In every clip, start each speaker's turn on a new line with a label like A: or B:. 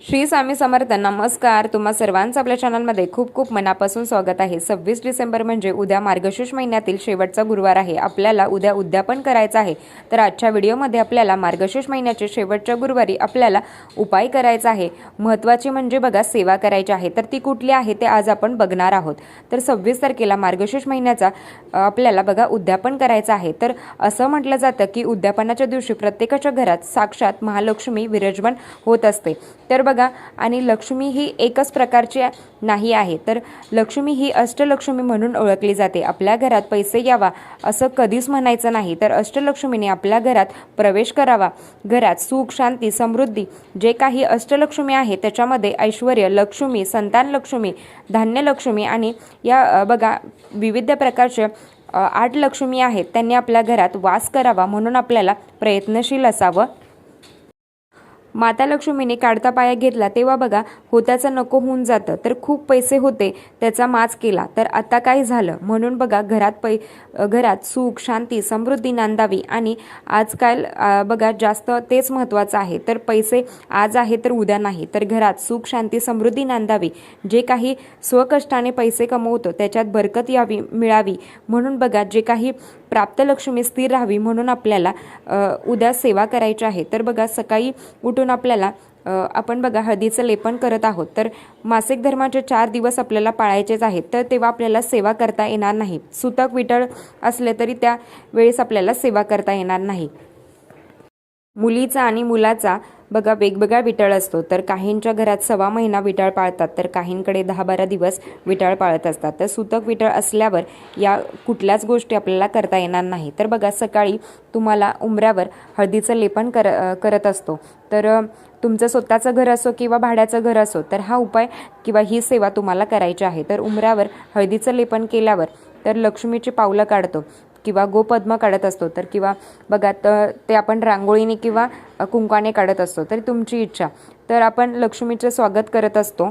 A: श्री स्वामी समर्थ नमस्कार. तुम्हा सर्वांचं आपल्या चॅनलमध्ये खूप खूप मनापासून स्वागत आहे. सव्वीस डिसेंबर म्हणजे उद्या मार्गशीर्ष महिन्यातील शेवटचा गुरुवार आहे. आपल्याला उद्या उद्यापन करायचं आहे. तर आजच्या व्हिडिओमध्ये आपल्याला मार्गशीर्ष महिन्याच्या शेवटच्या गुरुवारी आपल्याला उपाय करायचा आहे. महत्त्वाची म्हणजे बघा सेवा करायची आहे. तर ती कुठली आहे ते आज आपण बघणार आहोत. तर सव्वीस तारखेला मार्गशीर्ष महिन्याचा आपल्याला बघा उद्यापन करायचं आहे. तर असं म्हटलं जातं की उद्यापनाच्या दिवशी प्रत्येकाच्या घरात साक्षात महालक्ष्मी विराजमान होत असते. तर बघा आणि लक्ष्मी ही एकच प्रकारची नाही आहे. तर लक्ष्मी ही अष्टलक्ष्मी म्हणून ओळखली जाते. आपल्या घरात पैसे यावा असं कधीच म्हणायचं नाही. तर अष्टलक्ष्मीने आपल्या घरात प्रवेश करावा. घरात सुख शांती समृद्धी जे काही अष्टलक्ष्मी आहे त्याच्यामध्ये ऐश्वर लक्ष्मी संतान लक्ष्मी धान्य लक्ष्मी आणि या बघा विविध प्रकारचे आठ लक्ष्मी आहेत. त्यांनी आपल्या घरात वास करावा म्हणून आपल्याला प्रयत्नशील असावं माता लक्ष्मीने काढता पाया घेतला तेव्हा बघा होत्याचं नको होऊन जातं. तर खूप पैसे होते त्याचा माच केला. तर आता काय झालं? म्हणून बघा घरात पै घरात सुख शांती समृद्धी नांदावी. आणि आजकाल बघा जास्त तेच महत्त्वाचं आहे. तर पैसे आज आहे तर उद्या नाही. तर घरात सुख शांती समृद्धी नांदावी. जे काही स्वकष्टाने पैसे कमवतो त्याच्यात बरकत यावी मिळावी. म्हणून बघा जे काही प्राप्त लक्ष्मी स्थिर राहावी म्हणून आपल्याला उद्या सेवा करायची आहे. तर बघा सकाळी उठ कुठून आपल्याला आपण बघा हळदीचं लेपन करत आहोत. तर मासिक धर्माचे चार दिवस आपल्याला पाळायचेच आहेत. तर तेव्हा आपल्याला सेवा करता येणार नाही. सुतक विटळ असले तरी त्या वेळेस आपल्याला सेवा करता येणार नाही. मुलीचा आणि मुलाचा बघा वेगवेगळा विटाळ असतो. तर काहींच्या घरात सव्वा महिना विटाळ पाळतात तर काहींकडे दहा बारा दिवस विटाळ पाळत असतात. तर सुतक विटाळ असल्यावर या कुठल्याच गोष्टी आपल्याला करता येणार नाही. तर बघा सकाळी तुम्हाला उंबऱ्यावर हळदीचं लेपन कर करत असतो. तर तुमचं स्वतःचं घर असो किंवा भाड्याचं घर असो तर हा उपाय किंवा ही सेवा तुम्हाला करायची आहे. तर उंबऱ्यावर हळदीचं लेपन केल्यावर तर लक्ष्मीची पावलं काढतो. किंवा गोपद्म काढत असतो तर किंवा बघा तर ते आपण रांगोळीने किंवा कुंकवाने कुंकाने काढत असतो तर तुमची इच्छा. तर आपण लक्ष्मीचे स्वागत करत असतो.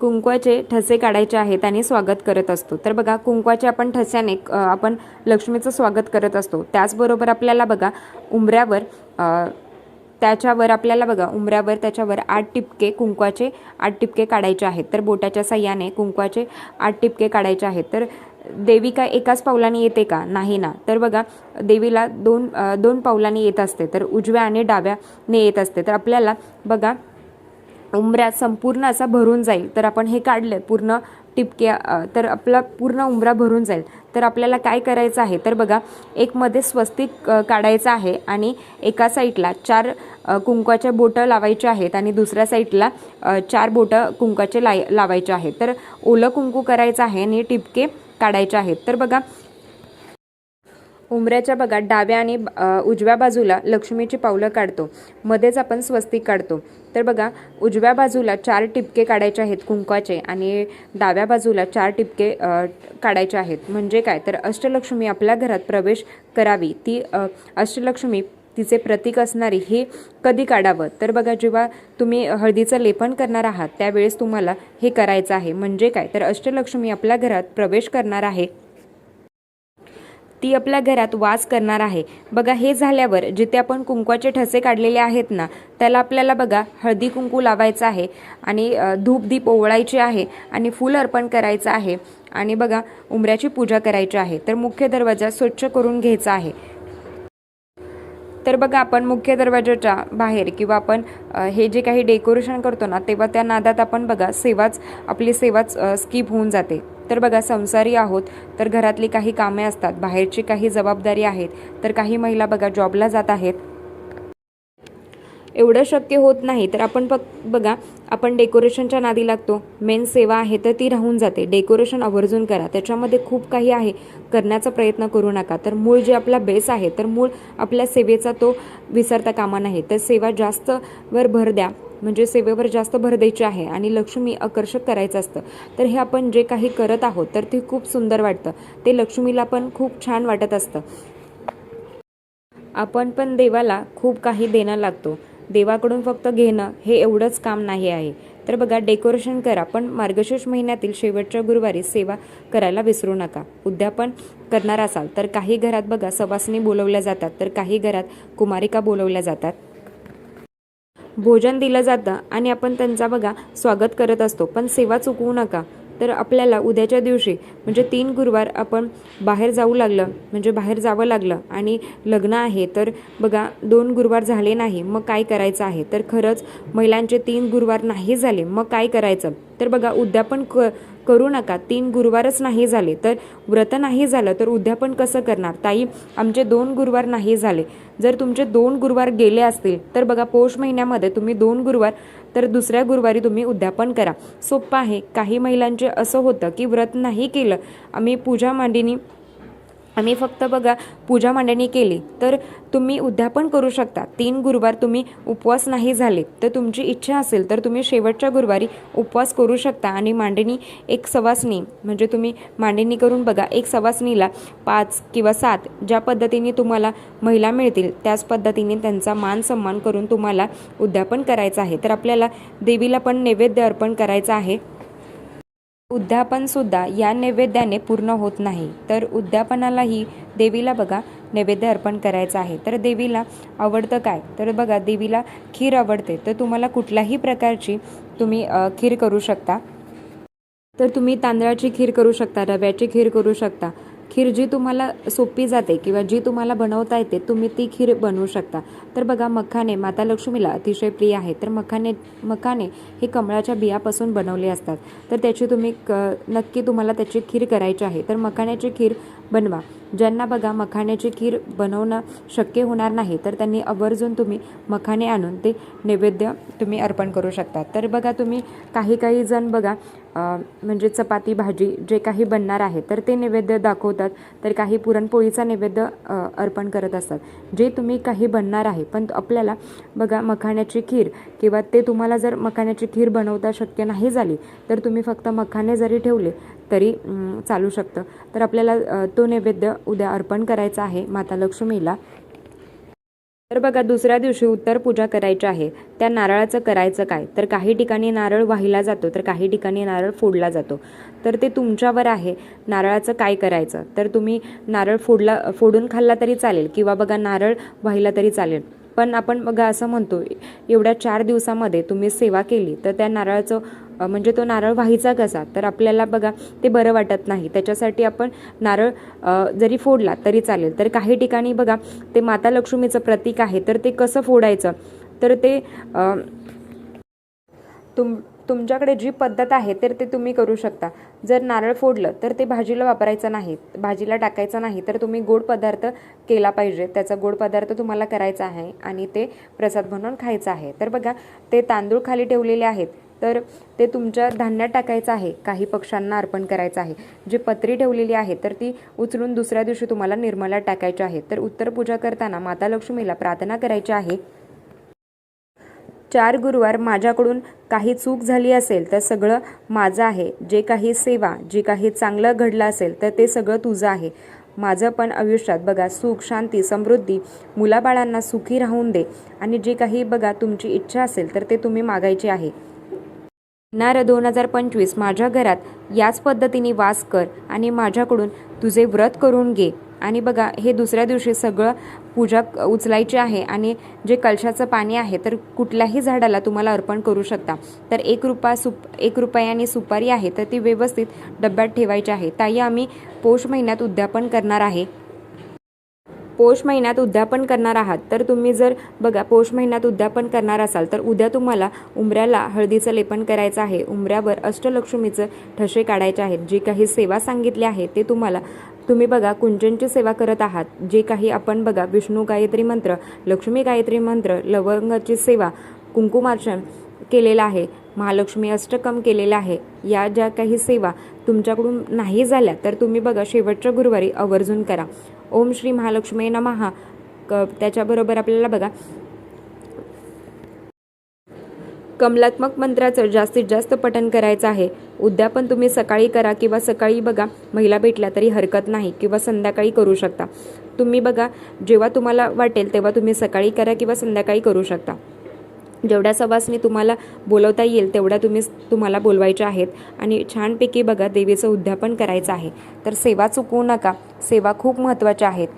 A: कुंकवाचे ठसे काढायचे आहेत आणि स्वागत करत असतो. तर बघा कुंकवाचे आपण ठस्याने आपण लक्ष्मीचं स्वागत करत असतो. त्याचबरोबर आपल्याला बघा उंबऱ्यावर त्याच्यावर आपल्याला बघा उंबऱ्यावर त्याच्यावर आठ टिपके कुंकवाचे आठ टिपके काढायचे आहेत. तर बोटाच्या साह्याने कुंकवाचे आठ टिपके काढायचे आहेत. तर देवी काय एकाच पावलाने येते का? नाही ना. तर बघा देवीला दोन दोन पावलाने येत असते. तर उजव्या आणि डाव्याने येत असते. तर आपल्याला बघा उंबऱ्या संपूर्ण असा भरून जाईल. तर आपण हे काढलं पूर्ण टिपके तर आपला पूर्ण उंबरा भरून जाईल. तर आपल्याला काय करायचं आहे? तर बघा एकमध्ये स्वस्तिक काढायचं आहे आणि एका साईडला चार कुंकवाच्या बोटं लावायच्या आहेत आणि दुसऱ्या साईडला चार बोटं कुंकवाचे लाय लावायचे आहेत. तर ओलं कुंकू करायचं आहे आणि टिपके काढायच्या आहेत. तर बघा उंबऱ्याच्या बघा डाव्या आणि उजव्या बाजूला लक्ष्मीची पावलं काढतो. मध्येच आपण स्वस्तिक काढतो. तर बघा उजव्या बाजूला चार टिपके काढायचे आहेत कुंकवाचे आणि डाव्या बाजूला चार टिपके काढायचे आहेत. म्हणजे काय? तर अष्टलक्ष्मी आपल्या घरात प्रवेश करावी. ती अष्टलक्ष्मी तिचे प्रतीक असणारी हे कधी काढावं? तर बघा जेव्हा तुम्ही हळदीचं लेपन करणार आहात त्यावेळेस तुम्हाला हे करायचं आहे. म्हणजे काय? तर अष्टलक्ष्मी आपल्या घरात प्रवेश करणार आहे. ती आपल्या घरात वास करणार आहे. बघा हे झाल्यावर जिथे आपण कुंकवाचे ठसे काढलेले आहेत ना त्याला आपल्याला बघा हळदी कुंकू लावायचं आहे आणि धूप दीप ओवळायचे आहे आणि फूल अर्पण करायचं आहे. आणि बघा उंबऱ्याची पूजा करायची आहे. तर मुख्य दरवाजा स्वच्छ करून घ्यायचा आहे. तर बघा आपण मुख्य दरवाजाच्या बाहेर किंवा आपण हे जे काही डेकोरेशन करतो ना तेव्हा त्या नादात आपण बघा सेवाच आपली सेवाच स्किप होऊन जाते. तर बघा संसारी आहोत तर घरातली काही कामे असतात बाहेरची काही जबाबदारी आहेत तर काही महिला बघा जॉबला जात आहेत एवढं शक्य होत नाही तर आपण फक्त बघा आपण डेकोरेशनच्या नादी लागतो. मेन सेवा आहे तर ती राहून जाते. डेकोरेशन आवर्जून करा. त्याच्यामध्ये खूप काही आहे. करण्याचा प्रयत्न करू नका. तर मूळ जे आपला बेस आहे तर मूळ आपल्या सेवेचा तो विसरता कामा नाही तर सेवा जास्त वर भर द्या. म्हणजे सेवेवर जास्त भर द्यायची आहे आणि लक्ष्मी आकर्षक करायचं असतं. तर हे आपण जे काही करत आहोत तर ते खूप सुंदर वाटतं. ते लक्ष्मीला पण खूप छान वाटत असतं. आपण पण देवाला खूप काही देणं लागतो. देवाकडून फक्त घेणं हे एवढंच काम नाही आहे. तर बघा डेकोरेशन करा पण मार्गशीर्ष महिन्यातील शेवटच्या गुरुवारी सेवा करायला विसरू नका. उद्यापन करणार असाल तर काही घरात बघा सवासणी बोलवल्या जातात तर काही घरात कुमारिका बोलवल्या जातात. भोजन दिलं जातं आणि आपण त्यांचा बघा स्वागत करत असतो पण सेवा चुकवू नका. तर आपल्याला उद्याच्या दिवशी म्हणजे तीन गुरुवार आपण बाहेर जाऊ लागलं म्हणजे बाहेर जावं लागलं आणि लग्न आहे तर बघा दोन गुरुवार झाले नाही मग काय करायचं आहे? तर खरंच महिलांचे तीन गुरुवार नाही झाले मग काय करायचं? तर बघा उद्यापन क करू नका. तीन गुरुवारच नाही झाले तर व्रत नाही झालं तर उद्यापन कसं करणार? ताई आमचे दोन गुरुवार नाही झाले. जर तुमचे दोन गुरुवार गेले असतील तर बघा पौष महिन्यामध्ये तुम्ही दोन गुरुवार तर दुसऱ्या गुरुवारी तुम्ही उद्यापन करा. सोपं आहे. काही महिलांचे असं होतं की व्रत नाही केलं आम्ही पूजा मांडीनी आम्ही फक्त बघा पूजा मांडणी केली तर तुम्ही उद्यापन करू शकता. तीन गुरुवार तुम्ही उपवास नाही झाले तर तुमची इच्छा असेल तर तुम्ही शेवटच्या गुरुवारी उपवास करू शकता. आणि मांडणी एक सवासणी म्हणजे तुम्ही मांडणी करून बघा एक सवासणीला पाच किंवा सात ज्या पद्धतीने तुम्हाला महिला मिळतील त्याच पद्धतीने त्यांचा मान सन्मान करून तुम्हाला उद्यापन करायचं आहे. तर आपल्याला देवीला पण नैवेद्य अर्पण करायचं आहे. उद्यापनसुद्धा या नैवेद्याने पूर्ण होत नाही. तर उद्यापनालाही देवीला बघा नैवेद्य अर्पण करायचं आहे. तर देवीला आवडतं काय? तर बघा देवीला खीर आवडते. तर तुम्हाला कुठल्याही प्रकारची तुम्ही खीर करू शकता. तर तुम्ही तांदळाची खीर करू शकता रव्याची खीर करू शकता. खीर जी तुम्हाला सोपी जाते किंवा जी तुम्हाला बनवता येते तुम्ही ती खीर बनवू शकता. तर बघा मखाने माता लक्ष्मीला अतिशय प्रिय आहे. तर मखाने मखाने हे कमळाच्या बियापासून बनवले असतात. तर त्याची तुम्ही क नक्की तुम्हाला त्याची खीर करायची आहे. तर मखाण्याची खीर बनवा. ज्यांना बघा मखाण्याची खीर बनवणं शक्य होणार नाही तर त्यांनी आवर्जून तुम्ही मखाने आणून ते नैवेद्य तुम्ही अर्पण करू शकता. तर बघा तुम्ही काही काही जण बघा म्हणजे चपाती भाजी जे काही बनणार आहे तर ते नैवेद्य दाखवतात. तर काही पुरणपोळीचा नैवेद्य अर्पण करत असतात. जे तुम्ही काही बनणार आहे पण आपल्याला बघा मखाण्याची खीर किंवा ते तुम्हाला जर मखाण्याची खीर बनवता शक्य नाही झाली तर तुम्ही फक्त मखाने जरी ठेवले तरी चालू शकतं. तर आपल्याला तो नैवेद्य उद्या अर्पण करायचा आहे माता लक्ष्मीला. तर बघा दुसऱ्या दिवशी उत्तर पूजा करायची आहे. त्या नारळाचं करायचं काय? तर काही ठिकाणी नारळ वाहिला जातो तर काही ठिकाणी नारळ फोडला जातो. तर ते तुमच्यावर आहे. नारळाचं काय करायचं? तर तुम्ही नारळ फोडला फोडून खाल्ला तरी चालेल किंवा बघा नारळ वाहिला तरी चालेल. पण आपण बघा असं म्हणतो एवढ्या चार दिवसामध्ये तुम्ही सेवा केली तर त्या नारळाचं म्हणजे तो नारळ व्हायचा कसा? तर आपल्याला बघा ते बरं वाटत नाही. त्याच्यासाठी आपण नारळ जरी फोडला तरी चालेल. तर काही ठिकाणी बघा ते माता लक्ष्मीचं प्रतीक आहे तर ते कसं फोडायचं? तर ते तुम तुमच्याकडे जी पद्धत आहे तर ते तुम्ही करू शकता. जर नारळ फोडलं तर ते भाजीला वापरायचं नाही. भाजीला टाकायचं नाही तर तुम्ही गोड पदार्थ केला पाहिजे. त्याचा गोड पदार्थ तुम्हाला करायचा आहे आणि ते प्रसाद म्हणून खायचं आहे. तर बघा ते तांदूळ खाली ठेवलेले आहेत. तर ते तुमच्या धान्यात टाकायचं आहे. काही पक्ष्यांना अर्पण करायचं आहे. जी पत्री ठेवलेली आहे तर ती उचलून दुसऱ्या दिवशी तुम्हाला निर्मला टाकायची आहे. तर उत्तर पूजा करताना माता लक्ष्मीला प्रार्थना करायची आहे. चार गुरुवार माझ्याकडून काही चूक झाली असेल तर सगळं माझं आहे. जे काही सेवा जे काही चांगलं घडलं असेल तर ते सगळं तुझं आहे. माझं पण आयुष्यात बघा सुख शांती समृद्धी मुलाबाळांना सुखी राहून दे. आणि जे काही बघा तुमची इच्छा असेल तर ते तुम्ही मागायचे आहे. नार दोन हजार पंचवीस माझ्या घरात याच पद्धतीने वास कर आणि माझ्याकडून तुझे व्रत करून घे. आणि बघा हे दुसऱ्या दिवशी सगळं पूजा उचलायची आहे आणि जे कलशाचं पाणी आहे तर कुठल्याही झाडाला तुम्हाला अर्पण करू शकता. तर एक रुपया सुप एक रुपयाने सुपारी आहे तर ती व्यवस्थित डब्यात ठेवायची आहे. ताई आम्ही पौष महिन्यात उद्यापन करणार आहे. पौष महिन्यात उद्यापन करणार आहात तर तुम्ही जर बघा पौष महिन्यात उद्यापन करणार असाल तर उद्या तुम्हाला उंबऱ्याला हळदीचं लेपन करायचं आहे. उंबऱ्यावर अष्टलक्ष्मीचं ठसे काढायचे आहेत. जी काही सेवा सांगितली आहे ते तुम्हाला तुम्ही बघा कुंजनची सेवा करत आहात. जे काही आपण बघा विष्णू गायत्री मंत्र लक्ष्मी गायत्री मंत्र लवंगाची सेवा कुंकुमार्चन केलेलं आहे महालक्ष्मी अष्टकम केलेलं आहे या ज्या काही सेवा तुमच्याकडून नाही झाल्या तर तुम्ही बघा शेवटच्या गुरुवारी आवर्जून करा. ओम श्री महालक्ष्मी नमहा क त्याच्याबरोबर आपल्याला बघा. कमलात्मक मंत्राचं जास्तीत जास्त पठण करायचं आहे. उद्या पण तुम्ही सकाळी करा किंवा सकाळी बघा. महिला भेटल्या तरी हरकत नाही किंवा संध्याकाळी करू शकता. तुम्ही बघा जेव्हा तुम्हाला वाटेल तेव्हा तुम्ही सकाळी करा किंवा संध्याकाळी करू शकता. जेवढ्या सवासनी तुम्हाला बोलवता येईल तेवढ्या तुम्ही तुम्हाला बोलवायच्या आहेत. आणि छानपैकी बघा देवीचं उद्यापन करायचं आहे. तर सेवा चुकवू नका. सेवा खूप महत्त्वाच्या आहेत.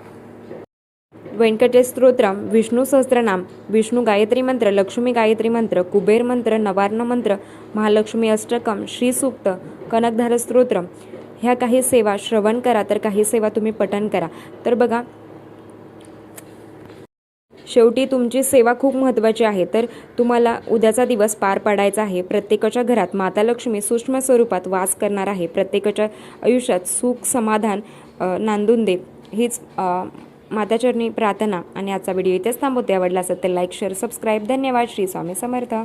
A: व्यंकटेश स्तोत्रम विष्णू सहस्त्रनाम विष्णू गायत्री मंत्र लक्ष्मी गायत्री मंत्र कुबेर मंत्र नवार्ण मंत्र महालक्ष्मी अष्टकम श्रीसूक्त कनकधार स्तोत्रम. ह्या काही सेवा श्रवण करा तर काही सेवा तुम्ही पठण करा. तर बघा शेवटी तुमची सेवा खूप महत्त्वाची आहे. तर तुम्हाला उद्याचा दिवस पार पाडायचा आहे. प्रत्येकाच्या घरात माता लक्ष्मी सूक्ष्म स्वरूपात वास करणार आहे. प्रत्येकाच्या आयुष्यात सुख समाधान नांदून दे हीच माताचरणी प्रार्थना. आणि आजचा व्हिडिओ इथेच थांबवते. आवडला असेल तर लाईक शेअर सबस्क्राईब धन्यवाद. श्री स्वामी समर्थ.